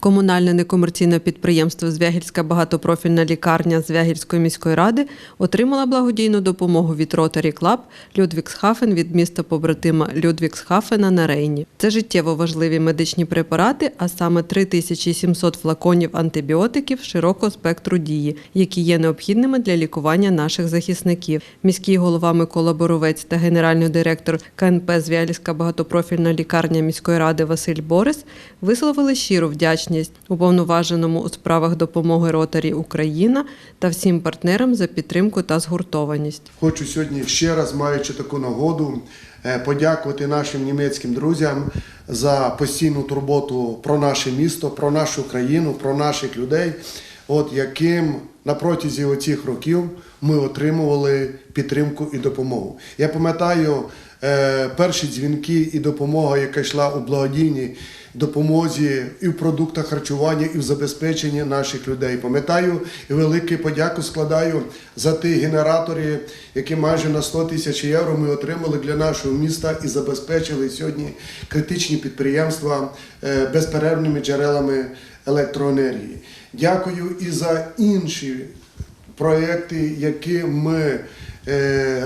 Комунальне некомерційне підприємство Звягільська багатопрофільна лікарня Звягільської міської ради отримала благодійну допомогу від Rotary Club Людвіксхафен від міста побратима Людвіксхафена на Рейні. Це життєво важливі медичні препарати, а саме 3700 флаконів антибіотиків широкого спектру дії, які є необхідними для лікування наших захисників. Міський голова Микола Боровець та генеральний директор КНП Звягільська багатопрофільна лікарня міської ради Василь Борис висловили щиру вдячність уповноваженому у справах допомоги Ротарі Україна та всім партнерам за підтримку та згуртованість. Хочу сьогодні ще раз, маючи таку нагоду, е, подякувати нашим німецьким друзям за постійну турботу про наше місто, про нашу країну, про наших людей, от яким на протязі оцих років ми отримували підтримку і допомогу. Я пам'ятаю перші дзвінки і допомога, яка йшла у благодійній допомозі і в продуктах харчування, і в забезпеченні наших людей. Пам'ятаю і велике подяку складаю за ті генератори, які майже на 100 тисяч євро ми отримали для нашого міста і забезпечили сьогодні критичні підприємства е, безперервними джерелами електроенергії. Дякую і за інші проекти, які ми е,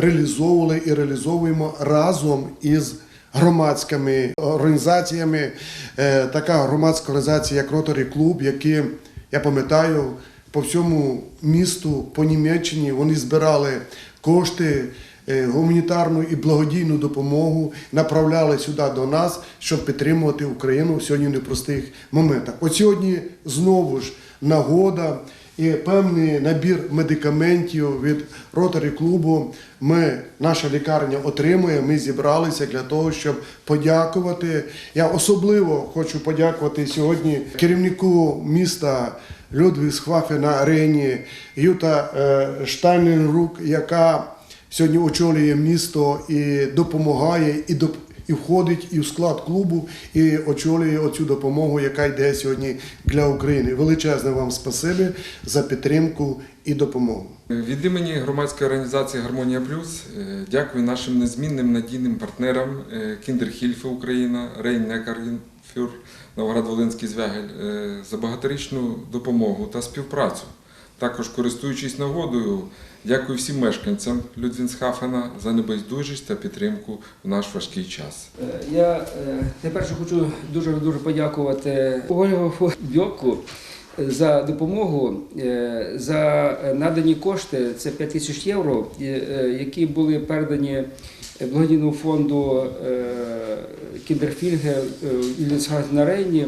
реалізовували і реалізовуємо разом із громадськими організаціями. Е, Така громадська організація, як Rotary Club, які я пам'ятаю по всьому місту, по Німеччині вони збирали кошти. е, Гуманітарну і благодійну допомогу направляли сюди до нас, щоб підтримувати Україну в сьогодні непростих моментах. От сьогодні знову ж нагода і певний набір медикаментів від ротарі клубу. Ми, наша лікарня отримує. Ми зібралися для того, щоб подякувати. Я особливо хочу подякувати сьогодні керівнику міста Людвігсхвафе на арені Юта е, Штайненрук, яка сьогодні очолює місто і допомагає, і. І входить і в склад клубу, і очолює оцю допомогу, яка йде сьогодні для України. Величезне вам спасибі за підтримку і допомогу. Від імені громадської організації Гармонія Плюс е, дякую нашим незмінним надійним партнерам е, Кіндерхільфе Україна, Рейн Некарфюр, Новоград-Волинський Звягель е, за багаторічну допомогу та співпрацю. Також користуючись нагодою, дякую всім мешканцям Людвінсхафена за небайдужість та підтримку в наш важкий час. Е, Я е, найперше хочу дуже дуже подякувати Ольгу Бьоку за допомогу, е, за надані кошти. Це 5 тисяч євро, е, е, які були передані благодійному фонду е, Кіндерфільге на Рейні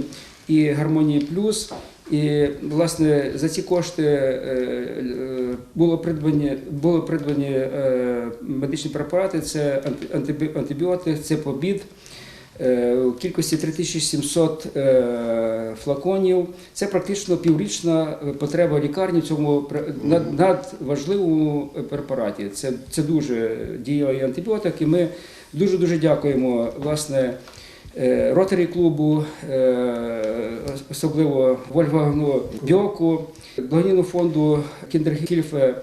і Гармонії Плюс. І власне за ці кошти е, е, було придбані були придбані е, медичні препарати. Це анти- антибіотик, це побід у кількості 3700 е, флаконів. Це практично піврічна потреба лікарні в цьому надважливому препараті. Це, це дуже дієвий антибіотик, і ми дуже дуже дякуємо власне. Е, Ротарі клубу, е, особливо Вольфгангу Бьоку, благодійному фонду Кіндерхільфе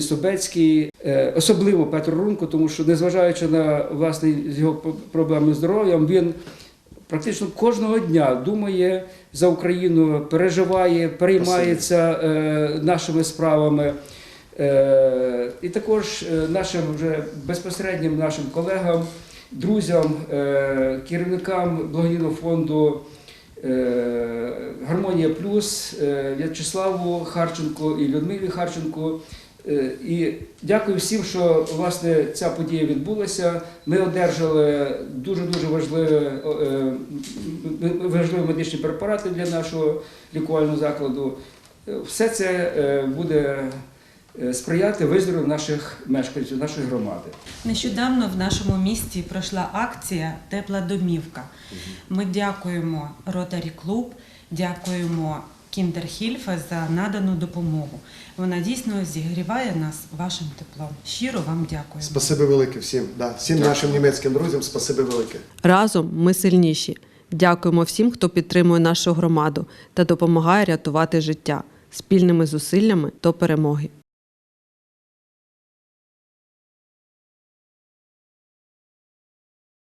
Собецькій, е, особливо Петру Рунку, тому що незважаючи на власне його проблеми здоров'ям, він практично кожного дня думає за Україну, переживає, переймається нашими справами. І також нашим вже безпосереднім нашим колегам, друзям, е, керівникам благодійного фонду е, Гармонія Плюс е, В'ячеславу Харченко і Людмилі Харченко. І дякую всім, що власне ця подія відбулася. Ми одержали дуже дуже важливі, важливі медичні препарати для нашого лікувального закладу. Все це буде сприяти виздоровленню наших мешканців, нашої громади. Нещодавно в нашому місті пройшла акція Тепла домівка. Ми дякуємо Ротарі Клуб, дякуємо Кіндерхільфе за надану допомогу. Вона дійсно зігріває нас вашим теплом. Щиро вам дякуємо. Спасибі велике всім. Да. Всім нашим німецьким друзям спасибі велике. Разом ми сильніші. Дякуємо всім, хто підтримує нашу громаду та допомагає рятувати життя спільними зусиллями до перемоги.